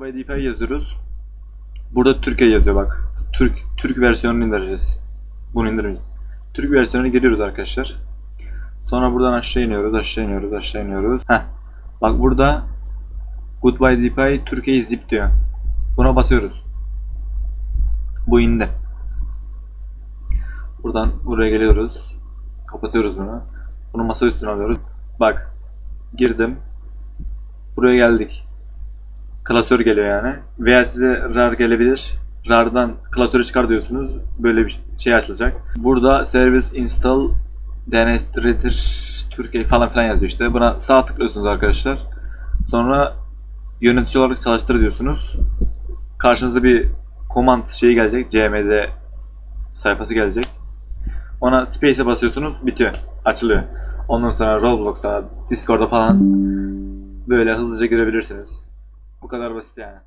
Goodbye DPI yazıyoruz. Burada Türkiye yazıyor bak. Türk Türk versiyonunu indireceğiz. Bunu indirmeyeceğiz. Türk versiyonuna giriyoruz arkadaşlar. Sonra buradan aşağı iniyoruz, aşağı iniyoruz, aşağı iniyoruz. Heh. Bak burada Goodbye DPI Türkiye zip diyor. Buna basıyoruz. Bu indi. Buradan buraya geliyoruz. Kapatıyoruz bunu. Bunu masa üstüne alıyoruz. Bak. Girdim. Buraya geldik. Klasör geliyor yani. Veya size RAR gelebilir. RAR'dan klasörü çıkar diyorsunuz. Böyle bir şey açılacak. Burada Service Install Demonstrator Türkiye falan filan yazıyor işte. Buna sağ tıklıyorsunuz arkadaşlar. Sonra yönetici olarak çalıştır diyorsunuz. Karşınıza bir command şeyi gelecek. CMD sayfası gelecek. Ona space'e basıyorsunuz. Bitiyor. Açılıyor. Ondan sonra Roblox'a, Discord'a falan böyle hızlıca girebilirsiniz. Bu kadar basit yani.